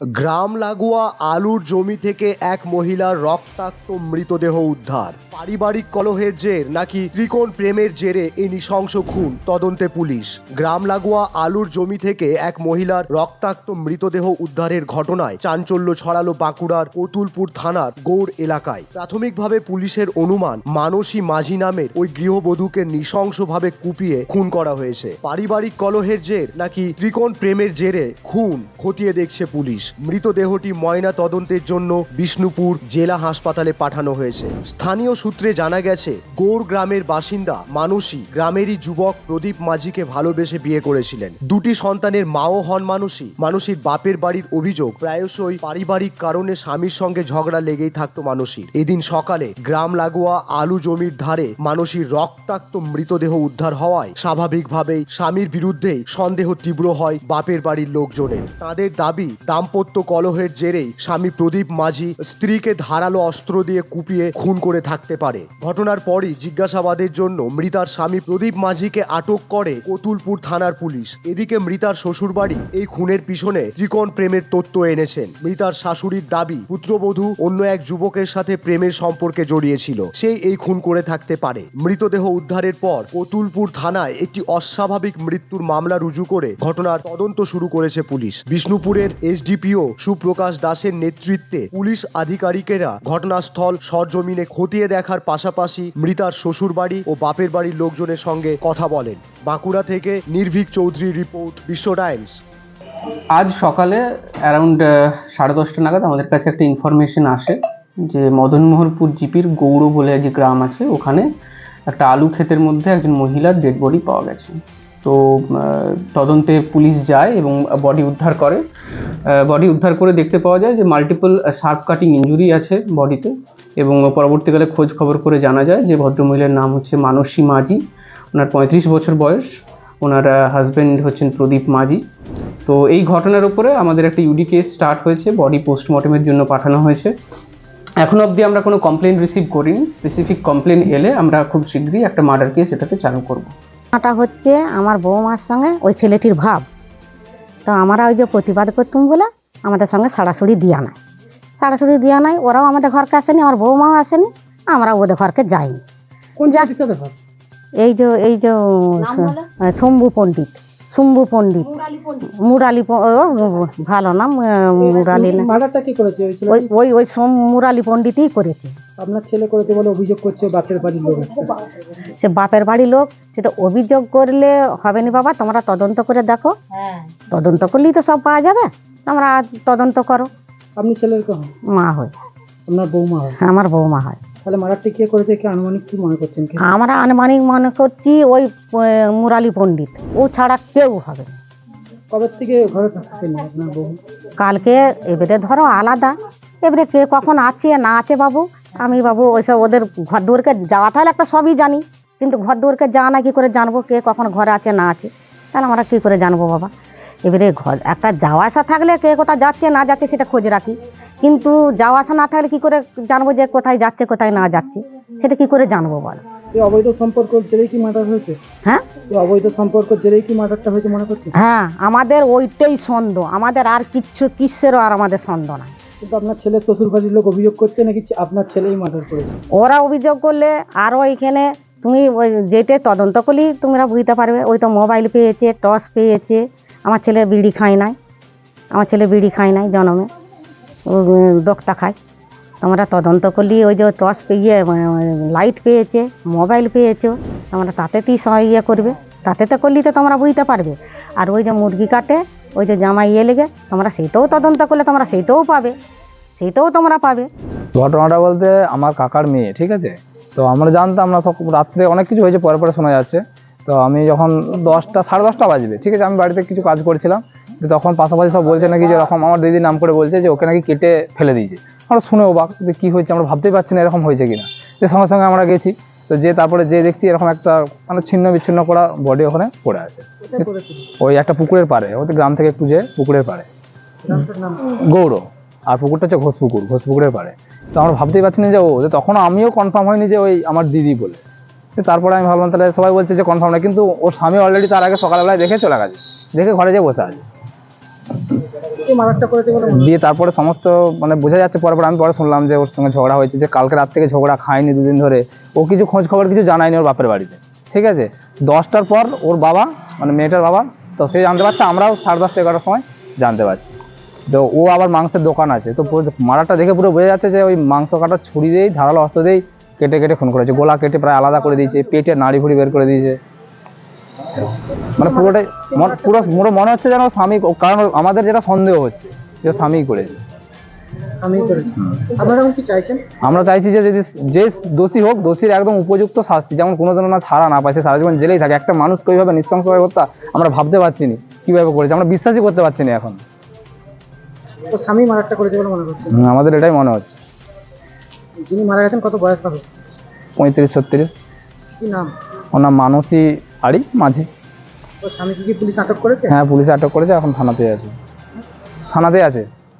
গ্রাম লাগোয়া আলুর জমি থেকে এক মহিলার রক্তাক্ত মৃতদেহ উদ্ধার। পারিবারিক কলহের জের নাকি ত্রিকোণ প্রেমের জেরে এই নৃশংস খুন, তদন্তে পুলিশ। গ্রাম লাগোয়া আলুর জমি থেকে এক মহিলার রক্তাক্ত মৃতদেহ উদ্ধারের ঘটনায় চাঞ্চল্য ছড়ালো বাঁকুড়ার অতুলপুর থানার গৌড় এলাকায়। প্রাথমিকভাবে পুলিশের অনুমান, মানসী মাঝি নামের ওই গৃহবধূকে নৃশংসভাবে কুপিয়ে খুন করা হয়েছে। পারিবারিক কলহের জের নাকি ত্রিকোণ প্রেমের জেরে খুন খতিয়ে দেখছে পুলিশ। মৃতদেহটি ময়না তদন্তের জন্য বিষ্ণুপুর জেলা হাসপাতালে পাঠানো হয়েছে। স্থানীয় সূত্রে জানা গেছে গৌড় গ্রামের বাসিন্দা মানসী গ্রামেরই যুবক প্রদীপ মাঝিকে ভালোবেসে বিয়ে করেছিলেন। দুটি সন্তানের মাও হন মানসী। মানসীর বাপের বাড়ির অভিযোগ প্রায়শই পারিবারিক কারণে স্বামীর সঙ্গে ঝগড়া লেগেই থাকতো মানসীর। এদিন সকালে গ্রাম লাগোয়া আলু জমির ধারে মানসীর রক্তাক্ত মৃতদেহ উদ্ধার হওয়ায় স্বাভাবিকভাবেই স্বামীর বিরুদ্ধেই সন্দেহ তীব্র হয় বাপের বাড়ির লোকজনের। তাদের দাবি, দাম্পত্য কলহের জেরেই স্বামী প্রদীপ মাঝি স্ত্রীকে ধারালো অস্ত্র দিয়ে কুপিয়ে খুন করে থাকতে পারে। ঘটনার পরই জিজ্ঞাসাবাদের জন্য মৃতার স্বামী প্রদীপ মাঝিকে আটক করে কতুলপুর থানার পুলিশ। এদিকে মৃতার শ্বশুরবাড়ি এই খুনের পিছনে ত্রিকোণ প্রেমের তত্ত্ব এনেছেন। মৃতার শাশুড়ির দাবি, পুত্রবধূ অন্য এক যুবকের সাথে প্রেমের সম্পর্কে জড়িয়েছিল। সেই এই খুন করে থাকতে পারে। মৃতদেহ উদ্ধারের পর কতুলপুর থানায় একটি অস্বাভাবিক মৃত্যুর মামলা রুজু করে ঘটনার তদন্ত শুরু করেছে পুলিশ। বিষ্ণুপুরের এসডিপিও সুপ্রকাশ দাসের নেতৃত্বে পুলিশ আধিকারিকেরা ঘটনাস্থল সরজমিনে খতিয়ে দেখার পাশাপাশি মৃতার শ্বশুরবাড়ি ও বাপের বাড়ির লোকজনের সঙ্গে কথা বলেন। বাঁকুড়া থেকে নির্ভীক চৌধুরী রিপোর্ট, বিশ্ব টাইমস। আজ সকালে অ্যারাউন্ড সাড়ে দশটা নাগাদ আমাদের কাছে একটা ইনফরমেশন আসে যে মদনমোহনপুর জিপির গৌড় বলে যে গ্রাম আছে, ওখানে একটা আলু ক্ষেতের মধ্যে একজন মহিলার ডেড বডি পাওয়া গেছে। তো তদন্তে পুলিশ যায় এবং বডি উদ্ধার করে। বডি উদ্ধার করে দেখতে পাওয়া যায় যে মাল্টিপল শার্প কাটিং ইঞ্জুরি আছে বডিতে এবং পরবর্তীকালে খোঁজ খবর করে জানা যায় যে ভদ্রমহিলার নাম হচ্ছে মানসী মাঝি। ওনার পঁয়ত্রিশ বছর বয়স। ওনার হাজব্যান্ড হচ্ছেন প্রদীপ মাঝি। তো এই ঘটনার উপরে আমাদের একটা ইউডি কেস স্টার্ট হয়েছে বডি পোস্টমর্টমের জন্য পাঠানো হয়েছে। এখন অবধি আমরা কোনো কমপ্লেন রিসিভ করিনি। স্পেসিফিক কমপ্লেন এলে আমরা খুব শীঘ্রই একটা মার্ডার কেস এটাতে চালু করব। ঘটনাটা হচ্ছে আমার বৌমার সঙ্গে ওই ছেলেটির ভাব। তো আমরা ওই যে প্রতিবাদ করতুম বলে আমাদের সঙ্গে সাড়াসুড়ি দিয়া নাই। সাড়াসুড়ি দিয়া নাই ওরাও আমাদের ঘরকে আসেনি আমার বৌমাও আসেনি আমরা ওদের ঘরকে যাইনি। কোন এই যে এই যে শম্ভু পণ্ডিত। শম্ভু পণ্ডিত। মুরালি ভালো নাম মুরালি মার্ডারটা কি করেছে? ওই ওই ওই ওই সোম মুরালি পণ্ডিতই করেছে। আপনার ছেলে করেছে বলে অভিযোগ করছে বাপের বাড়ির লোক। সে বাপের বাড়ির লোক সেটা অভিযোগ করলে হবে না বাবা তোমরা তদন্ত করে দেখো। তদন্ত করলেই তো সব পাওয়া যাবে তোমরা তদন্ত করো। আপনি ছেলের মা হয়। আপনার বৌমা হয়? আমার বৌমা হয়। তাহলে মার্ডারটি কে করেছে কি আনুমানিক কি মনে করছেন আমরা আনুমানিক মনে করছি ওই মুরালি পণ্ডিত। ও ছাড়া কেউ হবে। কবে থেকে ঘরে থাকতেন আপনার বউ? কালকে এবারে ধরো আলাদা। এবারে কে কখন আছে না আছে বাবু? আমি বাবু ওইসব ওদের ঘর দুয়ারকে যাওয়া তাহলে একটা সবই জানি। কিন্তু ঘর দুয়ারকে যাওয়া না কি করে জানব কে কখন ঘরে আছে না আছে? তাহলে আমরা কী করে জানব বাবা? এবারে ঘর একটা যাওয়া আসা থাকলে কে কোথায় যাচ্ছে না যাচ্ছে সেটা খোঁজ রাখি। কিন্তু যাওয়া আসা না থাকলে কি করে জানব যে কোথায় যাচ্ছে কোথায় না যাচ্ছে? সেটা কি করে জানব বল? এই অবৈধ সম্পর্ক জেরেই কি মার্ডার হয়েছে? হ্যাঁ? অবৈধ সম্পর্ক জেরেই কি মার্ডারটা হয়েছে মনে করছেন হ্যাঁ আমাদের ওইটাই সন্দেহ আমাদের আর কিচ্ছু কিসেরও আর আমাদের সন্দেহ নাই কিন্তু আপনার ছেলে শ্বশুর বাড়ির লোক অভিযোগ করছে নাকি আপনার ছেলেই মার্ডার করেছে? ওরা অভিযোগ করলে আরও এখানে তুমি ওই যেটা তদন্ত করলেই তোমরা বুঝতে পারবে ওই তো মোবাইল পেয়েছে টস পেয়েছে। আমার ছেলে বিড়ি খায় নাই, আমার ছেলে বিড়ি খায় নাই জনমে। ও দোক্তা খায়। তোমরা তদন্ত করলি, ওই যে টস পেয়ে লাইট পেয়েছে, মোবাইল পেয়েছ তোমরা তাতেতেই সহ ইয়ে করবে। তাতে তো করলি তো তোমরা বুঝতে পারবে। আর ওই যে মুরগি কাটে, ওই যে জামাই ইয়ে লেগে তোমরা সেটাও তদন্ত করলে, তোমরা সেইটাও পাবে। সেইটাও তোমরা পাবে। ঘটনাটা বলতে আমার কাকার মেয়ে, ঠিক আছে? তো আমরা জানতাম না, সব রাত্রে অনেক কিছু হয়েছে, পরে পরে শোনা যাচ্ছে। তো আমি যখন দশটা সাড়ে দশটা বাজবে ঠিক আছে আমি বাড়িতে কিছু কাজ করছিলাম তো তখন পাশাপাশি সব বলছে নাকি যে এরকম আমার দিদির নাম করে বলছে যে ওকে নাকি কেটে ফেলে দিয়েছে। আমরা শুনে অবাক যে কী হয়েছে আমরা ভাবতেই পারছি না এরকম হয়েছে কিনা। যে সঙ্গে সঙ্গে আমরা গেছি তো যে তারপরে যে দেখছি এরকম একটা মানে ছিন্ন বিচ্ছিন্ন করা বডি ওখানে পড়ে আছে। ওই একটা পুকুরের পাড়ে ওদের গ্রাম থেকে একটু যে পুকুরের পাড়ে। গৌড় আর পুকুরটা হচ্ছে ঘোষপুকুর ঘোষপুকুরের পাড়ে। তো আমরা ভাবতেই পারছি না যে ও যে তখন আমিও কনফার্ম হয়নি যে ওই আমার দিদি বলে। তারপরে আমি ভাবলাম তাহলে সবাই বলছে যে কনফার্ম না। কিন্তু ওর স্বামী অলরেডি তার আগে সকালবেলায় দেখে চলে গেছে। দেখে ঘরে যেয়ে বসে আছে। দিয়ে তারপরে সমস্ত মানে বোঝা যাচ্ছে পরে পরে আমি পরে শুনলাম যে ওর সঙ্গে ঝগড়া হয়েছে যে কালকে রাত থেকে ঝগড়া খায়নি দুদিন ধরে। ও কিছু খোঁজ খবর কিছু জানায়নি ওর বাপের বাড়িতে। ঠিক আছে? দশটার পর ওর বাবা মানে মেয়েটার বাবা তো সে জানতে পারছে আমরাও সাড়ে দশটা এগারোটার সময় জানতে পারছি। তো ও আবার মাংসের দোকান আছে। তো মারাটা দেখে পুরো বোঝা যাচ্ছে যে ওই মাংস কাটার ছুরি দিয়েই ধারালো অস্ত্র দিয়েই কেটে কেটে খুন করেছে। গোলা কেটে প্রায় আলাদা করে দিয়েছে পেটে নাড়ি ভুড়ি বের করে দিয়েছে। মানে পুরোটাই মন- পুরো পুরো মনে হচ্ছে যেন স্বামী কারণ আমাদের যেটা সন্দেহ হচ্ছে যে স্বামী করেছে। আমরা চাইছি যে যদি যে দোষী হোক দোষীর একদম উপযুক্ত শাস্তি যেমন কোনো না ছাড়া না পায় সে সারা জীবন জেলেই থাকে। একটা মানুষকে ওইভাবে নৃশংসভাবে হত্যা আমরা ভাবতে পারছি না কীভাবে করেছে? আমরা বিশ্বাসই করতে পারছি না এখন। তো স্বামী মারাটা করেছে বলে মনে করছেন? হুম, আমাদের এটাই মনে হচ্ছে। যিনি মারা গেছেন কত বয়স হবে? পঁয়ত্রিশ ছত্রিশ। কি নাম? ওনার মানসী আড়ি মাঝে। ওর স্বামীকে কি পুলিশ আটক করেছে? হ্যাঁ পুলিশে আটক করেছে এখন থানাতে আছে। থানাতে আছে।